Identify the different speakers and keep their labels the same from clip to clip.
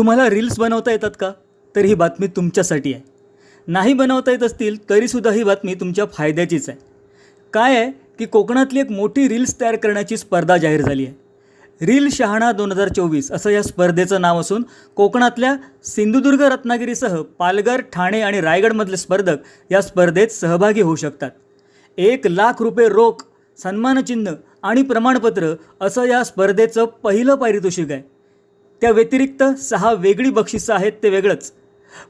Speaker 1: तुम्हाला रील्स बनवता येतात का? तर ही बातमी तुमच्यासाठी आहे. नाही बनवता येत असतील तरीसुद्धा ही बातमी तुमच्या फायद्याचीच आहे. काय आहे? की कोकणातली एक मोठी रील्स तयार करण्याची स्पर्धा जाहीर झाली आहे. रील शहाणा दोन हजार चोवीस असं या स्पर्धेचं नाव असून कोकणातल्या सिंधुदुर्ग रत्नागिरीसह पालघर ठाणे आणि रायगडमधले स्पर्धक या स्पर्धेत सहभागी होऊ शकतात. एक लाख रुपये रोख सन्मानचिन्ह आणि प्रमाणपत्र असं या स्पर्धेचं पहिलं पारितोषिक आहे. त्या व्यतिरिक्त सहा वेगळी बक्षिसं आहेत ते वेगळंच.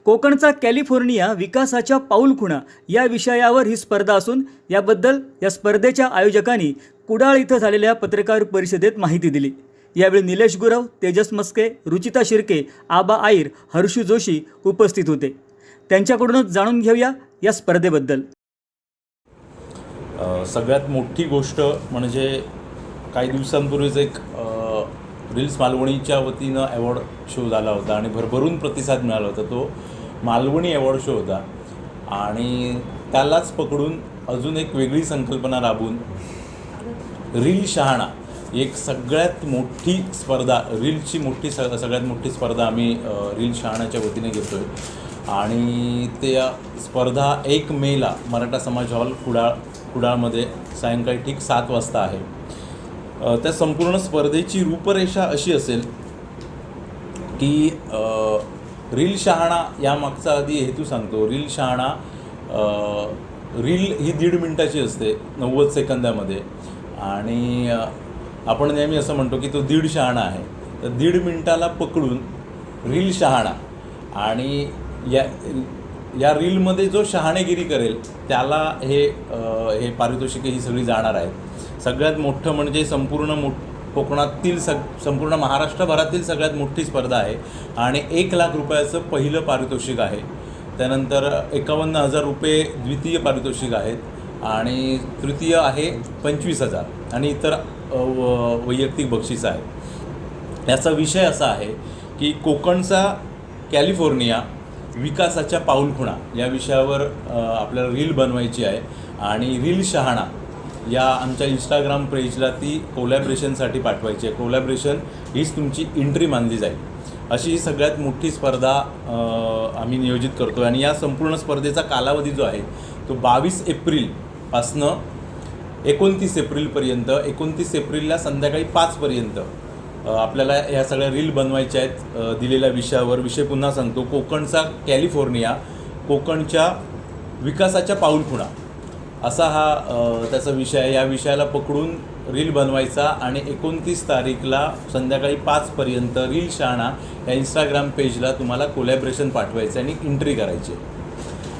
Speaker 1: कोकणचा कॅलिफोर्निया विकासाच्या पाऊलखुणा या विषयावर ही स्पर्धा असून याबद्दल या स्पर्धेच्या आयोजकांनी कुडाळ इथं झालेल्या पत्रकार परिषदेत माहिती दिली. यावेळी निलेश गुरव तेजस मस्के रुचिता शिर्के आबा आईर हर्षू जोशी उपस्थित होते. त्यांच्याकडूनच जाणून घेऊया या स्पर्धेबद्दल.
Speaker 2: सगळ्यात मोठी गोष्ट म्हणजे काही दिवसांपूर्वीच एक रील्स मालवणीच्या वतीनं अवॉर्ड शो झाला होता आणि भरभरून प्रतिसाद मिळाला होता. तो मालवणी अवॉर्ड शो होता. आणि त्यालाच पकडून अजून एक वेगळी संकल्पना राबून रील शहाणा एक सगळ्यात मोठी स्पर्धा रीलची मोठी स सगळ्यात मोठी स्पर्धा आम्ही रील शहाणाच्या वतीने घेतो आहे आणि त्या स्पर्धा एक मेला मराठा समाज हॉल कुडाळ कुडाळमध्ये सायंकाळी ठीक सात वाजता आहे. त्या संपूर्ण स्पर्धेची रूपरेषा अशी असेल की रील शहाणा यामागचा आधी हेतू सांगतो. रील शहाणा रील ही दीड मिनटाची असते नव्वद सेकंदामध्ये. आणि आपण नेहमी असं म्हणतो की तो दीड शहाणा आहे. तर दीड मिनटाला पकडून रील शहाणा आणि या या रीलमध्ये जो शहाणेगिरी करेल त्याला हे हे पारितोषिके ही सगळी जाणार आहेत. सगळ्यात मोठं म्हणजे संपूर्ण मोठ कोकणातील सग संपूर्ण महाराष्ट्रभरातील सगळ्यात मोठी स्पर्धा आहे. आणि एक लाख रुपयाचं पहिलं पारितोषिक आहे. त्यानंतर एकावन्न हजार रुपये द्वितीय पारितोषिक आहेत. आणि तृतीय आहे पंचवीस हजार. आणि इतर वैयक्तिक बक्षीस आहे. याचा विषय असा आहे की कोकणचा कॅलिफोर्निया विकासाच्या पाऊलखुणा या विषयावर आपल्याला रील बनवायची आहे. आणि रील शहाणा या आमच्या इंस्टाग्राम पेजला ती कोलॅब्रेशनसाठी पाठवायची आहे. कोलॅब्रेशन हीच तुमची एंट्री मानली जाईल. अशी ही सगळ्यात मोठी स्पर्धा आम्ही नियोजित करतो आणि या संपूर्ण स्पर्धेचा कालावधी जो आहे तो बावीस एप्रिलपासनं एकोणतीस एप्रिलपर्यंत एकोणतीस एप्रिलला संध्याकाळी पाचपर्यंत आपल्याला ह्या सगळ्या रील बनवायच्या आहेत. दिलेल्या विषयावर विषय पुन्हा सांगतो. कोकणचा कॅलिफोर्निया कोकणच्या विकासाच्या पाऊलखुणा असा हा त्याचा विषय या विषयाला पकडून रील बनवायचा आणि एकोणतीस तारीखला संध्याकाळी पाचपर्यंत रील शहाणा या इंस्टाग्राम पेजला तुम्हाला कोलॅब्रेशन पाठवायचं आणि एंट्री करायची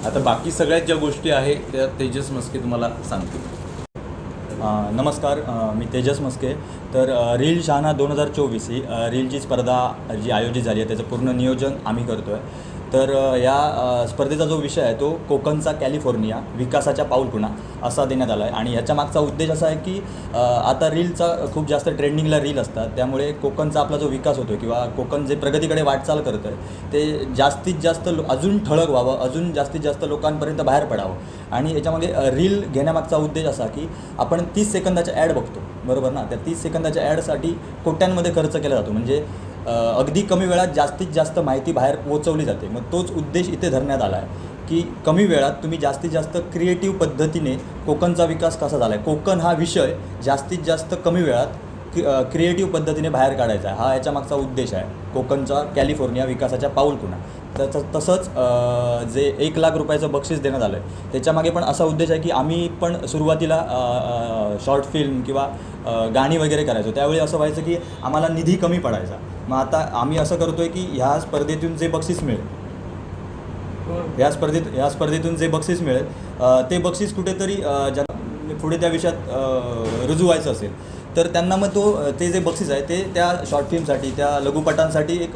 Speaker 2: आता बाकी सगळ्यात ज्या गोष्टी आहे त्या तेजस मस्के तुम्हाला सांगतील.
Speaker 1: नमस्कार मी तेजस मस्के. तर रील शहाणा दोन हजार चोवीस ही रीलची स्पर्धा जी आयोजित झाली आहे त्याचं पूर्ण नियोजन आम्ही करतो आहे तर या स्पर्धेचा जो विषय आहे तो कोकणचा कॅलिफोर्निया विकासाच्या पाऊलखुणा असा देण्यात आला आहे आणि ह्याच्या मागचा उद्देश असा आहे की आता रीलचा खूप जास्त ट्रेंडिंगला रील असतात. त्यामुळे कोकणचा आपला जो विकास होतो किंवा कोकण जे प्रगतीकडे वाटचाल करतं आहे ते जास्तीत जास्त लो अजून ठळक व्हावं अजून जास्तीत जास्त लोकांपर्यंत बाहेर पडावं. आणि याच्यामध्ये रील घेण्यामागचा उद्देश असा की आपण तीस सेकंदाच्या ॲड बघतो. बरोबर ना? त्या तीस सेकंदाच्या ॲडसाठी कोट्यांमध्ये खर्च केला जातो. म्हणजे अगदी कमी वेळात जास्तीत जास्त माहिती बाहेर पोहोचवली जाते. मग तोच उद्देश इथे धरण्यात आला आहे की कमी वेळात तुम्ही जास्तीत जास्त क्रिएटिव्ह पद्धतीने कोकणचा विकास कसा झाला आहे कोकण हा विषय जास्तीत जास्त कमी वेळात क्रिएटिव्ह पद्धतीने बाहेर काढायचा आहे. हा याच्या मागचा उद्देश आहे. कोकणचा कॅलिफोर्निया विकासाच्या पाऊलखुणा त्याचं तसंच जे एक लाख रुपयाचं बक्षीस देण्यात आलं आहे त्याच्यामागे पण असा उद्देश आहे की आम्ही पण सुरुवातीला शॉर्ट फिल्म किंवा गाणी वगैरे करायचो. त्यावेळी असं व्हायचं की आम्हाला निधी कमी पडायचा. मग आता आम्ही असं करतो आहे की ह्या स्पर्धेतून जे बक्षीस मिळेल या स्पर्धेत या स्पर्धेतून जे बक्षीस मिळेल ते बक्षीस कुठेतरी ज्या ज्यांना पुढे त्या विषयात रुजू व्हायचं असेल तर त्यांना मग तो ते जे बक्षीस आहे ते त्या शॉर्ट फिल्मसाठी त्या लघुपटांसाठी एक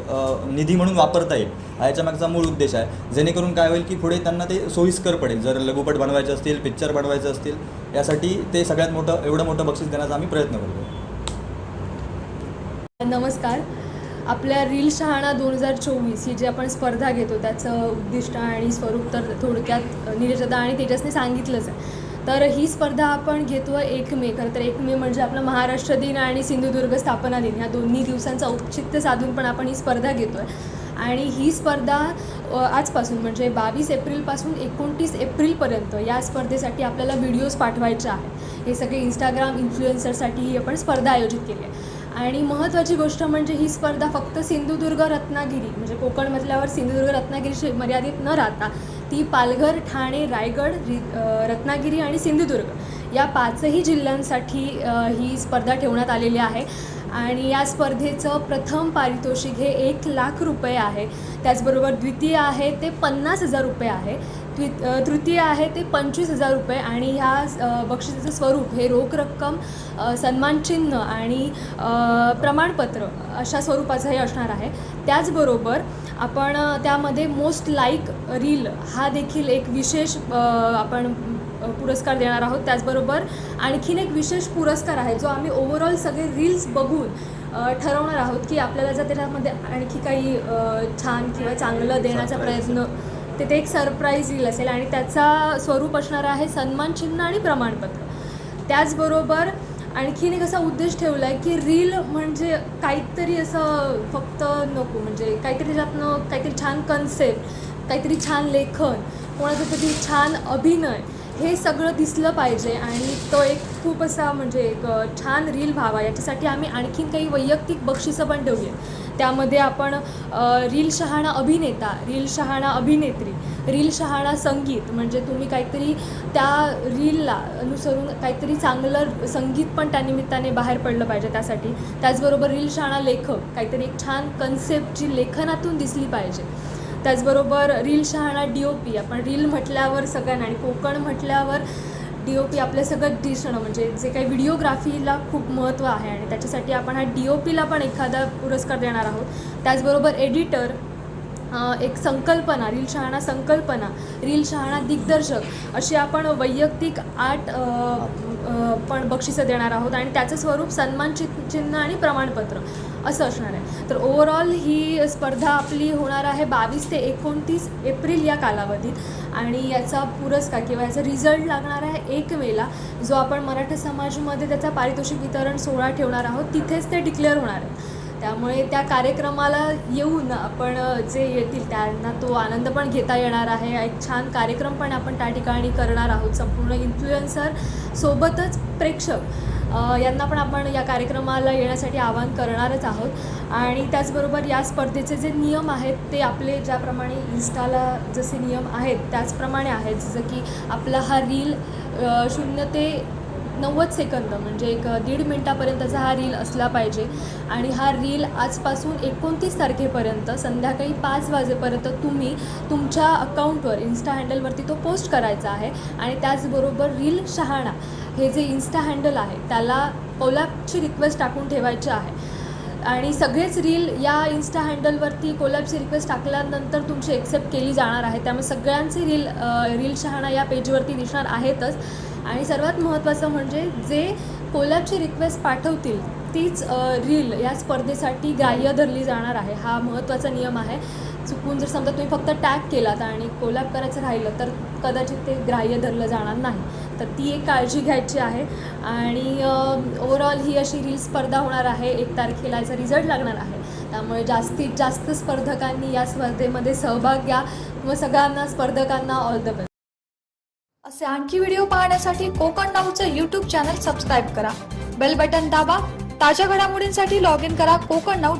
Speaker 1: निधी म्हणून वापरता येईल. हा याच्या मागचा मूळ उद्देश आहे. जेणेकरून काय होईल की पुढे त्यांना ते सोयीस्कर पडेल. जर लघुपट बनवायचे असतील पिक्चर बनवायचे असतील यासाठी ते सगळ्यात मोठं एवढं मोठं बक्षीस देण्याचा आम्ही प्रयत्न करतो
Speaker 3: नमस्कार. आपल्या रील शहाणा दोन हजार चोवीस ही जी आपण स्पर्धा घेतो त्याचं उद्दिष्ट आणि स्वरूप तर थोडक्यात निरजदा आणि तेजसने सांगितलंच आहे. तर ही स्पर्धा आपण घेतो एक मे. खरं तर एक मे म्हणजे आपला महाराष्ट्र दिन आणि सिंधुदुर्ग स्थापना दिन. ह्या दोन्ही दिवसांचं औचित्य साधून पण आपण ही स्पर्धा घेतो आहे आणि ही स्पर्धा आजपासून म्हणजे बावीस एप्रिलपासून एकोणतीस एप्रिलपर्यंत या स्पर्धेसाठी आपल्याला व्हिडिओज पाठवायचे आहेत. हे सगळे इंस्टाग्राम इन्फ्लुएन्सरसाठी ही आपण स्पर्धा आयोजित केली आहे. आणि महत्त्वाची गोष्ट म्हणजे ही स्पर्धा फक्त सिंधुदुर्ग रत्नागिरी म्हणजे कोकण म्हटल्यावर सिंधुदुर्ग रत्नागिरीशी मर्यादित न राहता ती पालघर ठाणे रायगड रत्नागिरी आणि सिंधुदुर्ग या पाचही जिल्ह्यांसाठी ही स्पर्धा ठेवण्यात आलेली आहे. आणि या स्पर्धेचं प्रथम पारितोषिक हे एक लाख रुपये आहे. त्याचबरोबर द्वितीय आहे ते पन्नास हजार रुपये आहे. अ, तृतीय आहे ते पंचवीस हजार रुपये आणि ह्या बक्षिसाचं स्वरूप हे रोख रक्कम सन्मानचिन्ह आणि प्रमाणपत्र अशा स्वरूपाचं हे असणार आहे. त्याचबरोबर आपण त्यामध्ये मोस्ट लाईक रील हा देखील एक विशेष आपण पुरस्कार देणार आहोत. त्याचबरोबर आणखीन एक विशेष पुरस्कार आहे जो आम्ही ओव्हरऑल सगळे रील्स बघून ठरवणार आहोत की आपल्याला जर त्याच्यामध्ये आणखी काही छान किंवा चांगलं देण्याचा प्रयत्न तिथे एक सरप्राईज रील असेल आणि त्याचा स्वरूप असणार आहे सन्मान चिन्ह आणि प्रमाणपत्र. त्याचबरोबर आणखीन एक असा उद्देश ठेवला आहे की रील म्हणजे काहीतरी असं फक्त नको म्हणजे काहीतरी त्याच्यातनं काहीतरी छान कन्सेप्ट काहीतरी छान लेखन कोणाचं तरी छान अभिनय हे सगळं दिसलं पाहिजे आणि तो एक खूप असा म्हणजे एक छान रील व्हावा. याच्यासाठी आम्ही आणखीन काही वैयक्तिक बक्षिसं पण ठेवूया त्यामध्ये आपण रील शहाणा अभिनेता रील शहाणा अभिनेत्री रील शहाणा संगीत म्हणजे तुम्ही काहीतरी त्या रीलला अनुसरून काहीतरी चांगलं संगीत पण त्यानिमित्ताने बाहेर पडलं पाहिजे त्यासाठी. त्याचबरोबर रील शहाणा लेखक काहीतरी एक छान कन्सेप्ट जी लेखनातून दिसली पाहिजे. त्याचबरोबर रील शहाणा डी ओ पी आपण रील म्हटल्यावर सगळ्यांना आणि कोकण म्हटल्यावर डी ओ पी आपलं सगळं दिसणं म्हणजे जे काही व्हिडिओग्राफीला खूप महत्त्व आहे आणि त्याच्यासाठी आपण हा डी ओ पीला पण एखादा पुरस्कार देणार आहोत. त्याचबरोबर एडिटर एक संकल्पना रील शहाणा संकल्पना रील शहाणा दिग्दर्शक अशी आपण वैयक्तिक आठ पण बक्षिसं देणार आहोत आणि त्याचं स्वरूप सन्मान चि चिन्ह आणि प्रमाणपत्र. असं असणार आहे. तर ओव्हरऑल ही स्पर्धा आपली होणार आहे बावीस ते एकोणतीस एप्रिल या कालावधीत. आणि याचा पुरस्कार किंवा याचा रिझल्ट लागणार आहे एक मेला जो आपण मराठा समाजमध्ये त्याचा पारितोषिक वितरण सोहळा ठेवणार आहोत तिथेच ते डिक्लेअर होणार आहे. त्यामुळे त्या कार्यक्रमाला येऊन आपण जे येतील त्यांना तो आनंद पण घेता येणार आहे. एक छान कार्यक्रम पण आपण त्या ठिकाणी करणार आहोत. संपूर्ण इन्फ्लुएन्सर सोबतच प्रेक्षक यांना पण आपण या कार्यक्रमाला येण्यासाठी आवाहन करणारच आहोत. आणि त्याचबरोबर या स्पर्धेचे जे नियम आहेत ते आपले ज्याप्रमाणे इन्स्टाला जसे नियम आहेत त्याचप्रमाणे आहेत. जसं की आपला हा रील शून्य ते नव्वद सेकंद म्हणजे एक दीड मिनटापर्यंतचा हा रील असला पाहिजे. आणि हा रील आजपासून एकोणतीस तारखेपर्यंत संध्याकाळी पाच वाजेपर्यंत तुम्ही तुमच्या अकाउंटवर इन्स्टा हँडलवरती तो पोस्ट करायचा आहे. आणि त्याचबरोबर रील शहाणा. हे जे इन्स्टा हँडल आहे त्याला कोलॅबची रिक्वेस्ट टाकून ठेवायची आहे. आणि सगळेच रील या इन्स्टा हँडलवरती कोलॅबची रिक्वेस्ट टाकल्यानंतर तुमची एक्सेप्ट केली जाणार आहे. त्यामुळे सगळ्यांचे रील रील शहाणा या पेजवरती दिसणार आहेतच. आणि सर्वात महत्त्वाचं म्हणजे जे कोलॅबची रिक्वेस्ट पाठवतील तीच रील या स्पर्धेसाठी ग्राह्य धरली जाणार आहे. हा महत्त्वाचा नियम आहे. चुकून जर समजा तुम्ही फक्त टॅग केलात आणि कोलॅब करायचं राहिलं तर कदाचित ते ग्राह्य धरलं जाणार नाही. तर ती एक काळजी घ्यायची आहे. आणि ओवरऑल ही अशी रील स्पर्धा होणार आहे. एक तारखेला याचा रिझल्ट लागणार आहे. त्यामुळे जास्तीत जास्त स्पर्धकांनी या स्पर्धेमध्ये सहभाग घ्या व सगळ्यांना स्पर्धकांना ऑल द बेस्ट
Speaker 4: असे आणखी व्हिडिओ पाहण्यासाठी कोकण नाऊचं यूट्यूब चॅनल सबस्क्राईब करा. बेल बटन दाबा. ताज्या घडामोडींसाठी लॉग इन करा कोकण नाऊ